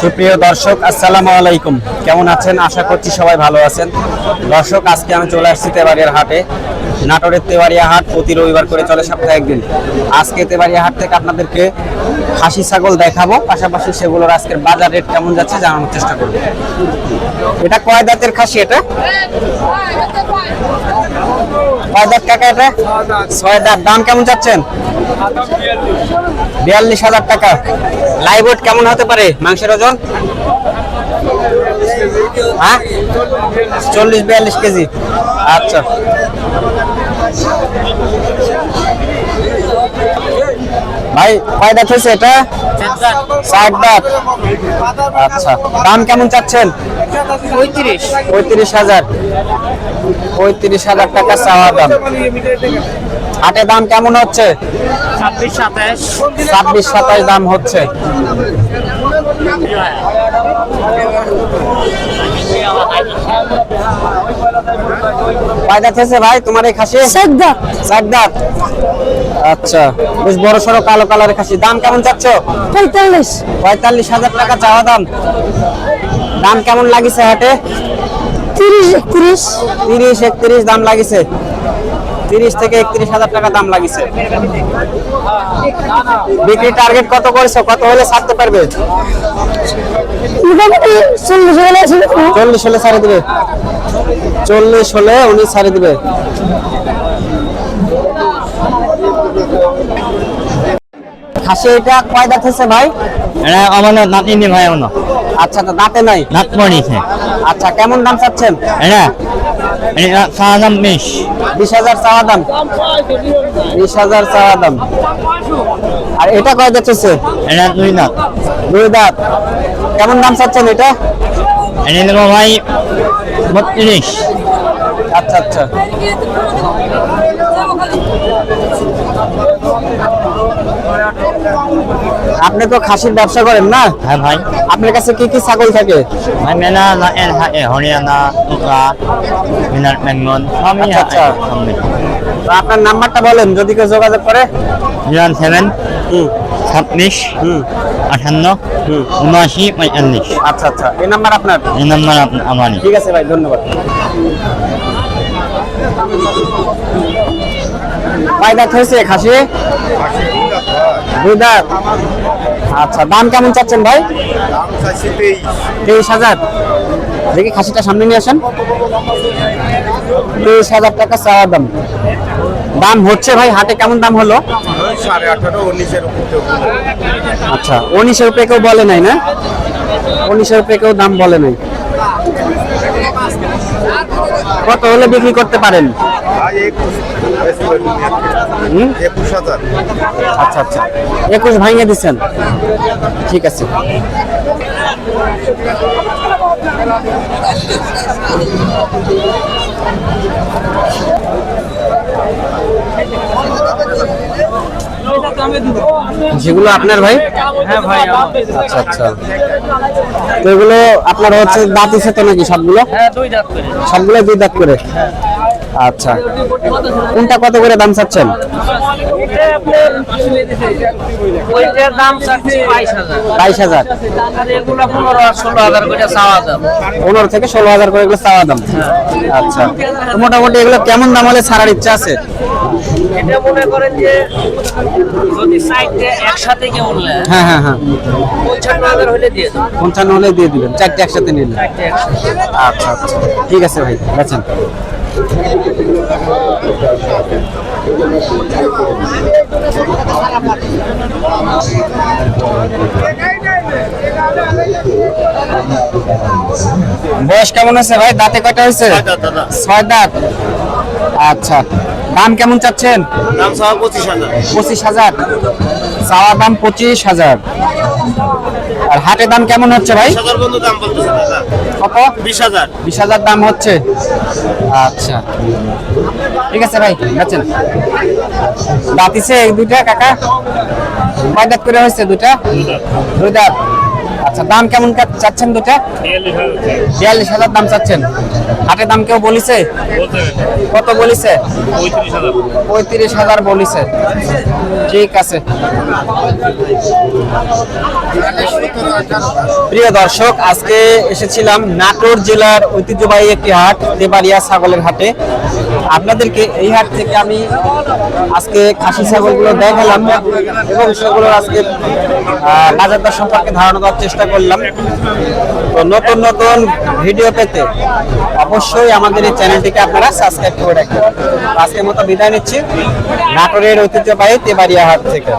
সুপ্রিয় দর্শক, আসসালামু আলাইকুম। কেমন আছেন? আশা করছি সবাই ভালো আছেন। দর্শক, আজকে আমি চলে আসছি তেবাড়িয়ার হাটে। নাটোরের তেবাড়িয়া হাট প্রতি রবিবার করে চলে সপ্তাহে একদিন। আজকে তেবাড়িয়া হাট থেকে আপনাদেরকে খাসি ছাগল দেখাবো। পাশাপাশি সেগুলোর আজকের বাজার রেট কেমন যাচ্ছে জানানোর চেষ্টা করব। এটা কয় দাঁতের খাসি এটা? কয় দাঁত কাকা এটা? ছয় দাঁত। দাম কেমন যাচ্ছেন বিয়াল্লিশ হাজার টাকা। লাইভ ওয়েট কেমন হতে পারে মাংসের ওজন? হ্যাঁ? চল্লিশ বিয়াল্লিশ কেজি। আচ্ছা। ভাই কয় দাঁত হয়েছে এটা? ষাট দাঁত। আচ্ছা দাম কেমন চাচ্ছেন? পঁয়ত্রিশ। পঁয়ত্রিশ হাজার। পঁয়ত্রিশ হাজার টাকা চাওয়া দাম। হাটে দাম কেমন হচ্ছে? ছাব্বিশ সাতাশ। ছাব্বিশ সাতাশ দাম হচ্ছে। কয় দাঁত হয়েছে ভাই তোমার এই খাসি? সাদ্দা চার দাঁত। আচ্ছা বেশ বড় সড়ো কালো কালারের খাসি। দাম কেমন চাচ্ছ? পঁয়তাল্লিশ। পঁয়তাল্লিশ হাজার টাকা চাওয়া দাম। দাম কেমন লাগিছে হাটে? তিরিশ একত্রিশ। তিরিশ একত্রিশ দাম লাগিছে। তিরিশ থেকে একত্রিশ হাজার টাকা দাম লাগিছে। বিক্রি টার্গেট কত করেছ? কত হলে ছাড়তে পারবে? চল্লিশ হলে ছাড়ে দিবে। চল্লিশ হলে উনি ছাড়ে দিবে। খাসি এটা কয় দাঁত হয়েছে ভাই? এটা আমার নাতিনি ভাই আমার আচ্ছা তো দাঁতে নাই? নাত মরিছে আচ্ছা কেমন দাম চাচ্ছেন? এটা এটা সারা দাম বিশ। বিশ হাজার চাওয়া দাম? বিশ হাজার চাওয়া দাম। আর এটা কয় দাঁত হচ্ছে এটা দুই দাঁত। দুই দাঁত। কেমন দাম চাচ্ছেন এটা? এটা ভাই বত্রিশ। আচ্ছা আচ্ছা। আপনি তো খাসির ব্যবসা করেন না? হ্যাঁ ভাই। আপনার কাছে কি কি ছাগল থাকে? ভাই মেলা না এর হরিয়ানা টুকা মিনার আচ্ছা, আচ্ছা। তো আপনার নাম্বারটা বলেন যদি কেউ যোগাযোগ করে। জিরো সেভেন হুম। ছাব্বিশ হুম। উনআশি পঁয়তাল্লিশ। আচ্ছা আচ্ছা। এই নাম্বার আপনার? এই নাম্বার আমারই। ঠিক আছে ভাই ধন্যবাদ। কয় দাঁত হয়েছে খাসি। আচ্ছা দাম কেমন চাচ্ছেন ভাই? তেইশ হাজার। দেখি খাসিটা সামনে নিয়ে আসেন। তেইশ হাজার টাকা চাওয়া দাম। দাম হচ্ছে ভাই, হাটে কেমন দাম হলো? আচ্ছা উনিশের উপরে কেউ বলে নাই না? উনিশের উপরে কেউ দাম বলে নাই। কত হলে বিক্রি করতে পারেন? আচ্ছা আচ্ছা। একুশ ভাঙিয়ে দিচ্ছেন? ঠিক আছে। যেগুলো আপনার ভাই? হ্যাঁ ভাই আচ্ছা আচ্ছা। তো এগুলো আপনার হচ্ছে দাঁত আছে তো নাকি সবগুলো? হ্যাঁ দুই দাঁত করে। সবগুলো দুই দাঁত করে? আচ্ছা। কোনটা কত করে দাম চাচ্ছেন? বাইশ হাজার। পনেরো থেকে ষোলো হাজার করে এগুলো চাওয়া দাম। আচ্ছা। মোটামুটি এগুলো কেমন দাম হলে ছাড়ার ইচ্ছা আছে? একসাথে হ্যাঁ হ্যাঁ। হ্যাঁ দিয়ে দিবেন। চারটে একসাথে নিলে। আচ্ছা আচ্ছা। ঠিক আছে ভাই বয়স কেমন আছে ভাই? দাঁতে কয়টা হয়েছে? ছয় দাঁত আচ্ছা। দাম কেমন চাচ্ছেন? দাম পঁচিশ হাজার। পঁচিশ হাজার। চাওয়া দাম পঁচিশ হাজার। আর হাটে দাম কেমন হচ্ছে ভাই? কত? বিশ হাজার। বিশ হাজার দাম হচ্ছে? আচ্ছা। ঠিক আছে ভাই আছেন দাঁতিছে এই দুইটা কাকা? কয় দাঁত করে হয়েছে দুটা দুই দাঁত। আচ্ছা দাম কেমন চাচ্ছেন দুটা? বিয়াল্লিশ হাজার দাম চাচ্ছেন। হাটের দাম কেউ বলিছে? কত বলিছে? পঁয়ত্রিশ হাজার বলিছে। ঠিক আছে। প্রিয় দর্শক, আজকে এসেছিলাম নাটোর জেলার ঐতিহ্যবাহী একটি হাট দেবাড়িয়া ছাগলের হাটে। আপনাদেরকে এই হাট থেকে আমি আজকে খাসি ছাগলগুলো দেখালাম এবং সেগুলো আজকে বাজার দর সম্পর্কে ধারণা দেওয়ার চেষ্টা করলাম। তো নতুন নতুন ভিডিও পেতে অবশ্যই আমাদের এই চ্যানেলটিকে আপনারা সাবস্ক্রাইব করে রাখবেন। আজকের মতো বিদায় নিচ্ছি। নাটোরের ঐতিহ্যবাহী তেবাড়িয়া হাট থেকে।